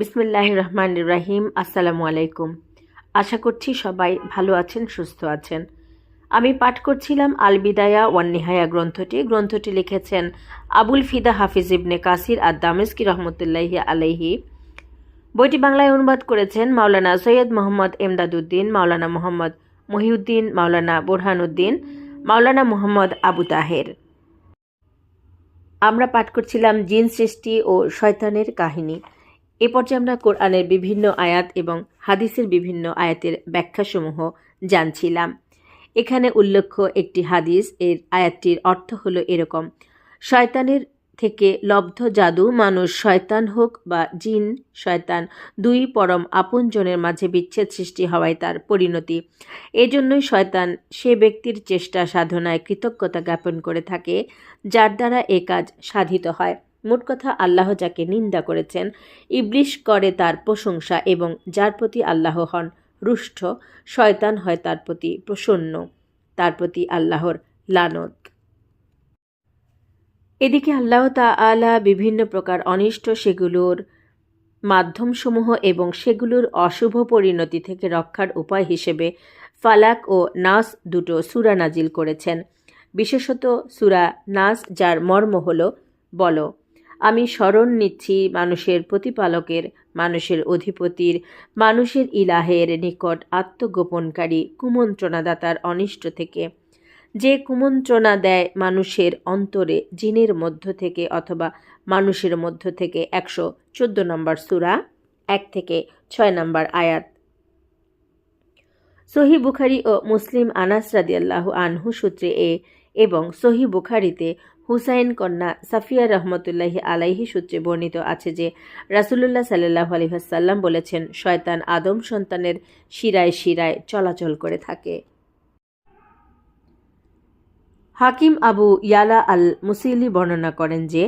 বিসমিল্লাহ রহমান রাহিম আসসালামু আলাইকুম আশা করছি সবাই ভালো আছেন, সুস্থ আছেন। আমি পাঠ করছিলাম আল বিদায়া ওয়ান নিহায়া গ্রন্থটি। গ্রন্থটি লিখেছেন আবুল ফিদা হাফিজ ইবনে কাসির আর দামেস্কি রহমতুল্লাহি আলাইহি। বইটি বাংলায় অনুবাদ করেছেন মাওলানা সৈয়দ মোহাম্মদ এমদাদুদ্দিন, মাওলানা মোহাম্মদ মহিউদ্দিন, মাওলানা বোরহানুদ্দিন, মাওলানা মোহাম্মদ আবু তাহের। আমরা পাঠ করছিলাম জিন সৃষ্টি ও শয়তানের কাহিনী। এ পর্যায়ে আমরা কোরআনের বিভিন্ন আয়াত এবং হাদিসের বিভিন্ন আয়াতের ব্যাখ্যাসমূহ জানছিলাম। এখানে উল্লেখ্য একটি হাদিস, এর আয়াতটির অর্থ হলো এরকম, শয়তানের থেকে লব্ধ জাদু মানুষ শয়তান হোক বা জিন শয়তান, দুই পরম আপনজনের মাঝে বিচ্ছেদ সৃষ্টি হওয়ায় তার পরিণতি। এজন্যই শয়তান সে ব্যক্তির চেষ্টা সাধনায় কৃতজ্ঞতা জ্ঞাপন করে থাকে, যার দ্বারা এ কাজ সাধিত হয়। মোট কথা আল্লাহ যাকে নিন্দা করেছেন, ইবলিশ করে তার প্রশংসা এবং যার প্রতি আল্লাহ হন রুষ্ট, শয়তান হয় তার প্রতি প্রসন্ন, তার প্রতি আল্লাহর লানত। এদিকে আল্লাহ তাআলা বিভিন্ন প্রকার অনিষ্ট সেগুলোর মাধ্যমসমূহ এবং সেগুলোর অশুভ পরিণতি থেকে রক্ষার উপায় হিসেবে ফালাক ও নাস দুটো সুরা নাজিল করেছেন। বিশেষত সুরা নাস, যার মর্ম হল, বলো আমি স্মরণ নিচ্ছি মানুষের প্রতিপালকের, মানুষের অধিপতির, মানুষের ইলাহের নিকট আত্মগোপনকারী কুমন্ত্রণাদাতার অনিষ্ট থেকে। যে কুমন্ত্রণা দেয় মানুষের অন্তরে জিনের মধ্য থেকে অথবা মানুষের মধ্য থেকে একশো চোদ্দ নম্বর সুরা, এক থেকে ছয় নম্বর আয়াত। সহি বুখারি ও মুসলিম আনাস রাদিয়াল্লাহ আনহু সূত্রে এ এবং সহি বুখারিতে হুসাইন কন্যা সাফিয়া রহমতুল্লাহি আলাইহি সূত্রে বর্ণিত আছে যে, রাসুলুল্লাহ সাল্লাহ আলহাসাল্লাম বলেছেন, শয়তান আদম সন্তানের শিরায় শিরায় চলাচল করে থাকে। হাকিম আবু ইয়ালা আল মুসিলি বর্ণনা করেন যে,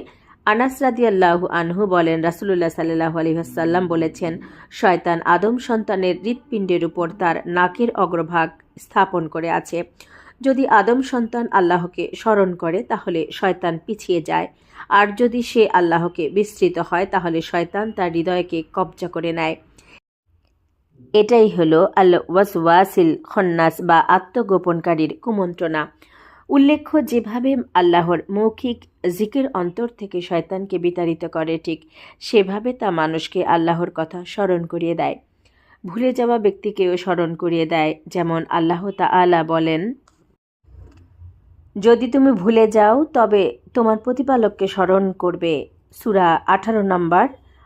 আনাস রাদিয়াল্লাহু আনহু বলেন, রাসুলুল্লাহ সাল্লাহ আলহাসাল্লাম বলেছেন, শয়তান আদম সন্তানের হৃৎপিণ্ডের উপর তার নাকের অগ্রভাগ স্থাপন করে আছে। যদি আদম সন্তান আল্লাহকে স্মরণ করে, তাহলে শয়তান পিছিয়ে যায়। আর যদি সে আল্লাহকে বিস্তৃত হয়, তাহলে শয়তান তার হৃদয়কে কবজা করে নেয়। এটাই হলো আল ওয়াসওয়াসিল খন্নাস বা আত্মগোপনকারীর কুমন্ত্রণা। উল্লেখ্য, যেভাবে আল্লাহর মৌখিক জিকের অন্তর থেকে শয়তানকে বিতাড়িত করে, ঠিক সেভাবে তা মানুষকে আল্লাহর কথা স্মরণ করিয়ে দেয়। ভুলে যাওয়া ব্যক্তিকেও স্মরণ করিয়ে দেয়। যেমন আল্লাহ তা আলা বলেন যদি তুমি ভুলে যাও তবে তোমার প্রতিপালককে স্মরণ করবে। সুরা আঠারো নম্বর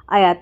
আয়াত।